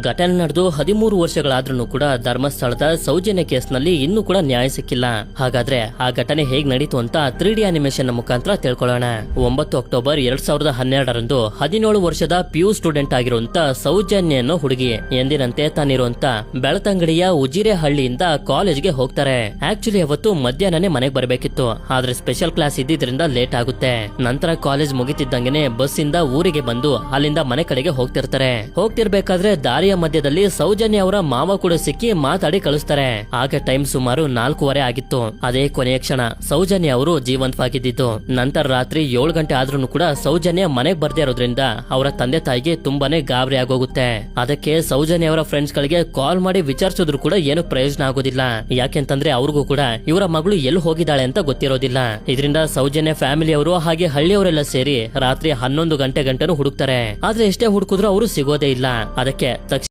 ಘಟನೆ ನಡೆದು ಹದಿಮೂರು ವರ್ಷಗಳಾದ್ರೂ ಕೂಡ ಧರ್ಮಸ್ಥಳದ ಸೌಜನ್ಯ ಕೇಸ್ನಲ್ಲಿ ಇನ್ನೂ ಕೂಡ ನ್ಯಾಯ ಸಿಕ್ಕಿಲ್ಲ. ಹಾಗಾದ್ರೆ ಆ ಘಟನೆ ಹೇಗ್ ನಡೀತು ಅಂತ ತ್ರೀ ಡಿ ಅನಿಮೇಷನ್ ಮುಖಾಂತರ ತಿಳ್ಕೊಳ್ಳೋಣ. ಒಂಬತ್ತು ಅಕ್ಟೋಬರ್ ಎರಡ್ ಸಾವಿರದ ಹನ್ನೆರಡರಂದು ಹದಿನೇಳು ವರ್ಷದ ಪಿಯು ಸ್ಟೂಡೆಂಟ್ ಆಗಿರುವಂತ ಸೌಜನ್ಯ ಅನ್ನೋ ಹುಡುಗಿ. ಎಂದಿನಂತೆ ತಾನಿರುವಂತ ಬೆಳತಂಗಡಿಯ ಉಜಿರೆ ಹಳ್ಳಿಯಿಂದ ಕಾಲೇಜ್ಗೆ ಹೋಗ್ತಾರೆ. ಆಕ್ಚುಲಿ ಅವತ್ತು ಮಧ್ಯಾಹ್ನನೇ ಮನೆಗೆ ಬರಬೇಕಿತ್ತು. ಆದ್ರೆ ಸ್ಪೆಷಲ್ ಕ್ಲಾಸ್ ಇದ್ದಿದ್ರಿಂದ ಲೇಟ್ ಆಗುತ್ತೆ. ನಂತರ ಕಾಲೇಜ್ ಮುಗಿತಿದ್ದಂಗೆನೆ ಬಸ್ ಇಂದ ಊರಿಗೆ ಬಂದು ಅಲ್ಲಿಂದ ಮನೆ ಕಡೆಗೆ ಹೋಗ್ತಿರ್ತಾರೆ. ಹೋಗ್ತಿರ್ಬೇಕಾದ್ರೆ ದಾರಿಯ ಮಧ್ಯದಲ್ಲಿ ಸೌಜನ್ಯ ಅವರ ಮಾವ ಕೂಡ ಸಿಕ್ಕಿ ಮಾತಾಡಿ ಕಳಿಸ್ತಾರೆ. ಆಗ ಟೈಮ್ ಸುಮಾರು ನಾಲ್ಕೂವರೆ ಆಗಿತ್ತು. ಅದೇ ಕೊನೆಯ ಕ್ಷಣ ಸೌಜನ್ಯ ಅವರು ಜೀವಂತವಾಗಿದ್ದಿತ್ತು ನಂತರ ರಾತ್ರಿ ಏಳು ಗಂಟೆ ಆದ್ರೂ ಕೂಡ ಸೌಜನ್ಯ ಮನೆಗೆ ಬರ್ದೇ ಇರೋದ್ರಿಂದ ಅವರ ತಂದೆ ತಾಯಿಗೆ ತುಂಬಾನೇ ಗಾಬರಿ ಆಗೋಗುತ್ತೆ. ಅದಕ್ಕೆ ಸೌಜನ್ಯ ಅವರ ಫ್ರೆಂಡ್ಸ್ ಗಳಿಗೆ ಕಾಲ್ ಮಾಡಿ ವಿಚಾರಿಸಿದ್ರು ಕೂಡ ಏನು ಪ್ರಯೋಜನ ಆಗೋದಿಲ್ಲ. ಯಾಕೆಂತಂದ್ರೆ ಅವ್ರಿಗೂ ಕೂಡ ಇವರ ಮಗಳು ಎಲ್ಲಿ ಹೋಗಿದ್ದಾಳೆ ಅಂತ ಗೊತ್ತಿರೋದಿಲ್ಲ. ಇದರಿಂದ ಸೌಜನ್ಯ ಫ್ಯಾಮಿಲಿ ಅವರು ಹಾಗೆ ಹಳ್ಳಿಯವರೆಲ್ಲ ಸೇರಿ ರಾತ್ರಿ ಹನ್ನೊಂದು ಗಂಟೆ ಗಂಟೆನೂ ಹುಡುಕ್ತಾರೆ. ಆದ್ರೆ ಎಷ್ಟೇ ಹುಡುಕಿದ್ರು ಅವರು ಸಿಗೋದೇ ಇಲ್ಲ. ಅದಕ್ಕೆ